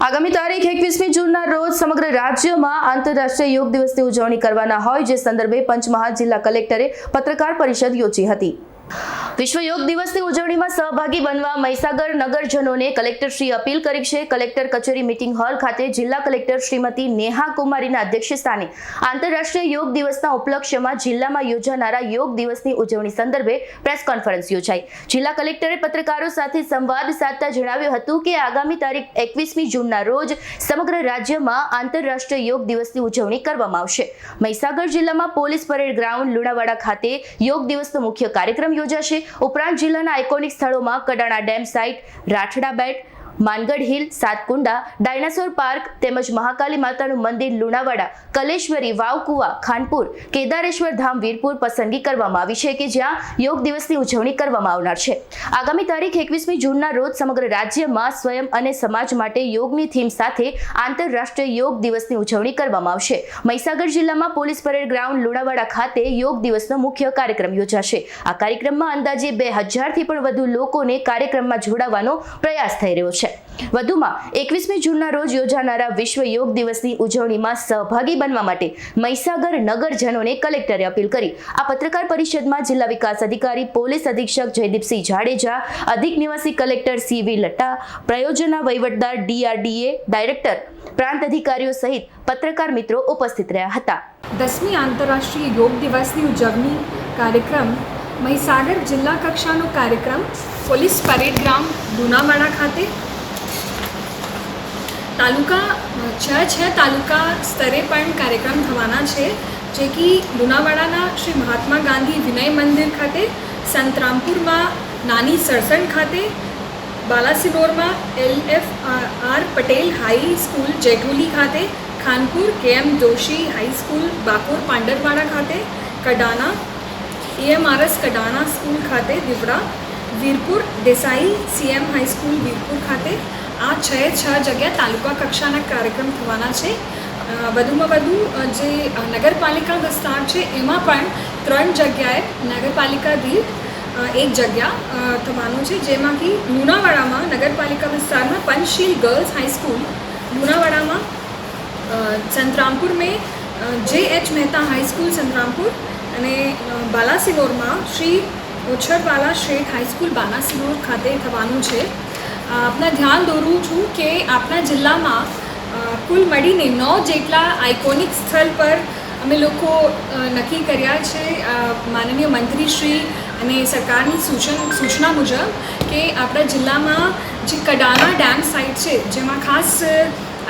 આગામી તારીખ એકવીસમી જૂનના રોજ સમગ્ર રાજ્યમાં આંતરરાષ્ટ્રીય યોગ દિવસની ઉજવણી કરવાના હોય, જે સંદર્ભે પંચમહાલ જિલ્લા કલેક્ટરે પત્રકાર પરિષદ યોજી હતી. વિશ્વ યોગ દિવસની ઉજવણીમાં સહભાગી બનવા મહીસાગર નગરજનોને કલેક્ટરશ્રી અપીલ કરી છે. કલેક્ટર કચેરી મીટિંગ હોલ ખાતે જિલ્લા કલેક્ટર શ્રીમતી નેહા કુમારીના અધ્યક્ષસ્થાને આંતરરાષ્ટ્રીય યોગ દિવસના ઉપલક્ષ્યમાં જિલ્લામાં યોજાનારા યોગ દિવસની ઉજવણી સંદર્ભે પ્રેસ કોન્ફરન્સ યોજાઈ. જિલ્લા કલેક્ટરે પત્રકારો સાથે સંવાદ સાધતા જણાવ્યું હતું કે આગામી તારીખ એકવીસમી જૂનના રોજ સમગ્ર રાજ્યમાં આંતરરાષ્ટ્રીય યોગ દિવસની ઉજવણી કરવામાં આવશે. મહીસાગર જિલ્લામાં પોલીસ પરેડ ગ્રાઉન્ડ લુણાવાડા ખાતે યોગ દિવસનો મુખ્ય કાર્યક્રમ યોજાશે. ઉપરાંત જિલ્લાના આઇકોનિક સ્થળોમાં કડાણા ડેમ સાઇટ રાઠડા બેટ Mangadh hill, Satkunda, dinosaur park તેમજ મહાકાલી માતાનું મંદિર લુણાવાડા, કલેશ્વરી, વાવકુવા, ખાનપુર, કેદારેશ્વર ધામ, વીરપુર પસંદગી કરવામાં આવી છે કે જ્યાં યોગ દિવસની ઉજવણી કરવામાં આવનાર છે. આગામી તારીખ એકવીસમી જૂનના રોજ સમગ્ર રાજ્યમાં સ્વયં અને સમાજ માટે યોગની થીમ સાથે આંતરરાષ્ટ્રીય યોગ દિવસની ઉજવણી કરવામાં આવશે. મહીસાગર જિલ્લામાં પોલીસ પરેડ ગ્રાઉન્ડ લુણાવાડા ખાતે યોગ દિવસનો મુખ્ય કાર્યક્રમ યોજાશે. આ કાર્યક્રમમાં અંદાજે બે હજારથી પણ વધુ લોકોને કાર્યક્રમમાં જોડાવાનો પ્રયાસ થઈ રહ્યો છે. વધુમાં, એકવીસમી જૂનના રોજ યોજાનારા વિશ્વ યોગ દિવસની ઉજવણીમાં સહભાગી બનવા માટે મહીસાગર નગરજનોને કલેક્ટરે અપીલ કરી. આ પત્રકાર પરિષદમાં જિલ્લા વિકાસ અધિકારી, પોલીસ અધિક્ષક જયદીપસિંહ જાડેજા, અધિક નિવાસી કલેક્ટર સી વી લટ્ટા, પ્રયોજના વહીવટદાર ડીઆરડીએ ડાયરેક્ટર, પ્રાંત અધિકારીઓ સહિત પત્રકાર મિત્રો ઉપસ્થિત રહ્યા હતા. દસમી આંતરરાષ્ટ્રીય યોગ દિવસની ઉજવણી કાર્યક્રમ મહીસાગર જિલ્લા કક્ષાનો કાર્યક્રમ પોલીસ પરેડ ગ્રાઉન્ડ લુણાવાડા ખાતે તાલુકા, છ છ તાલુકા સ્તરે પણ કાર્યક્રમ થવાના છે, જે કે લુણાવાડાના શ્રી મહાત્મા ગાંધી વિનય મંદિર ખાતે, સંતરામપુરમાં, નાની સરસણ ખાતે, બાલાસિનોરમાં L F R Patel high school Jetholi ખાતે, Khanpur K M Joshi high school Bakor Pandarwada ખાતે કડાના એએમઆરએસ કડાણા સ્કૂલ ખાતે, Divda Virpur Desai CM high school Virpur ખાતે આ છ છ જગ્યા તાલુકા કક્ષાના કાર્યક્રમ થવાના છે. વધુમાં વધુ જે નગરપાલિકા વિસ્તાર છે, એમાં પણ ત્રણ જગ્યાએ નગરપાલિકા દીઠ એક જગ્યા થવાનું છે. જેમાંથી લુણાવાડામાં નગરપાલિકા વિસ્તારમાં પંચશીલ ગર્લ્સ હાઈસ્કૂલ લુણાવાડામાં સંતરામપુર મેં J H Mehta high school Santrampur અને બાલાસિનોરમાં શ્રી ઓછરવાલા શેઠ હાઈસ્કૂલ બાલાસિનોર ખાતે થવાનું છે. આપના ધ્યાન દોરું છું કે આપણા જિલ્લામાં કુલ મળીને નવ જેટલા આઇકોનિક સ્થળ પર અમે લોકો નક્કી કર્યા છે. માનનીય મંત્રીશ્રી અને સરકારની સૂચન, સૂચના મુજબ કે આપણા જિલ્લામાં જે કડાના ડેમ સાઇટ છે, જેમાં ખાસ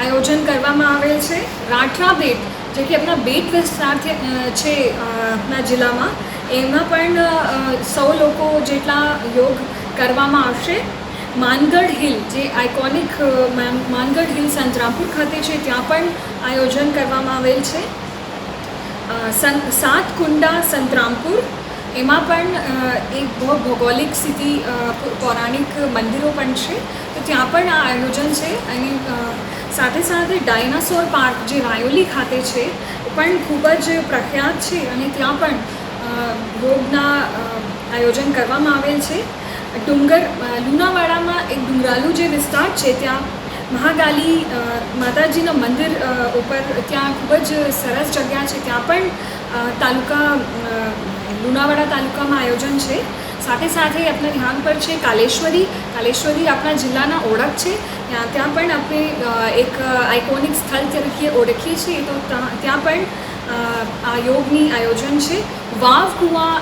આયોજન કરવામાં આવેલ છે. રાઠરા બેટ, જે કે આપણા બેટ વિસ્તાર છે આપણા જિલ્લામાં. એમાં પણ સૌ લોકો જેટલા યોગ કરવામાં આવશે, માનગઢ હિલ, જે આઇકોનિક માનગઢ હિલ સંતરામપુર ખાતે છે, ત્યાં પણ આયોજન કરવામાં આવેલ છે. સાત કુંડા સંતરામપુર એમાં પણ એક બહુ ભૌગોલિક સ્થિતિ પૌરાણિક મંદિરો પણ છે, તો ત્યાં પણ આ આયોજન છે. અને સાથે સાથે ડાયનાસોર પાર્ક જે રાયોલી ખાતે છે પણ ખૂબ જ પ્રખ્યાત છે. અને ત્યાં પણ યોગના આયોજન કરવામાં આવેલ છે. ડુંગર લુણાવાડામાં એક ડુંગરાલુ જે વિસ્તાર છે, ત્યાં મહાકાલી માતાજીના મંદિર ઉપર ત્યાં ખૂબ જ સરસ જગ્યા છે. ત્યાં પણ તાલુકા લુણાવાડા તાલુકામાં આયોજન છે. સાથે સાથે આપણા ધ્યાન પર છે કાલેશ્વરી. કાલેશ્વરી આપણા જિલ્લાના ઓળખ છે. ત્યાં ત્યાં પણ આપણે એક આઇકોનિક સ્થળ તરીકે ઓળખીએ છીએ. તો, ત્યાં પણ આ યોગની આયોજન છે. વાવ કુવા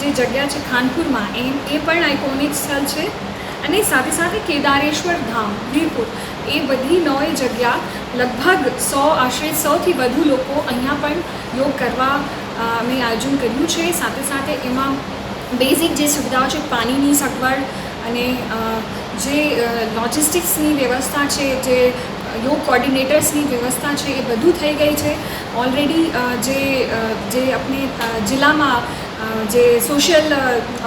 જે જગ્યા છે ખાનપુરમાં, એ એ પણ આઇકોનિક સ્થળ છે. અને સાથે સાથે કેદારેશ્વર ધામ, વીરપુર, એ બધી નવે જગ્યા લગભગ સો આશરે સોથી વધુ લોકો અહીંયા પણ યોગ કરવા મેં આયોજન કર્યું છે. સાથે સાથે એમાં બેઝિક જે સુવિધાઓ છે, પાણીની સગવડ અને જે લોજિસ્ટિક્સની વ્યવસ્થા છે, જે યોગ કોર્ડિનેટર્સની વ્યવસ્થા છે એ બધું થઈ ગઈ છે. ઓલરેડી જે જે આપણે જિલ્લામાં જે સોશિયલ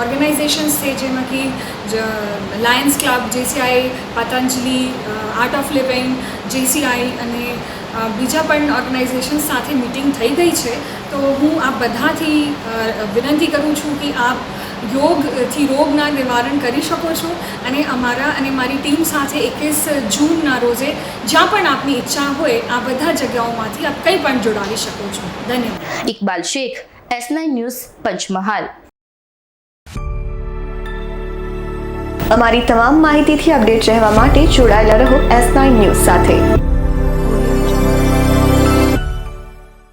ઓર્ગેનાઇઝેશન્સ છે જેમાંથી lions club JCI Patanjali art of living JCI અને બીજા પણ ઓર્ગેનાઇઝેશન સાથે મિટિંગ થઈ ગઈ છે. તો હું આ બધાથી વિનંતી કરું છું કે આપ યોગથી રોગના નિવારણ કરી શકો છો. અને અમારા અને મારી ટીમ સાથે એકવીસ જૂનના રોજે જ્યાં પણ આપની ઈચ્છા હોય આ બધા જગ્યાઓમાંથી આપ કંઈ પણ જોડાવી શકો છો. ધન્યવાદ. Iqbal Shaikh S nine news Panchmahal. અમારી તમામ માહિતીથી અપડેટ રહેવા માટે જોડાયેલા રહો એસ નાઇન ન્યૂઝ સાથે.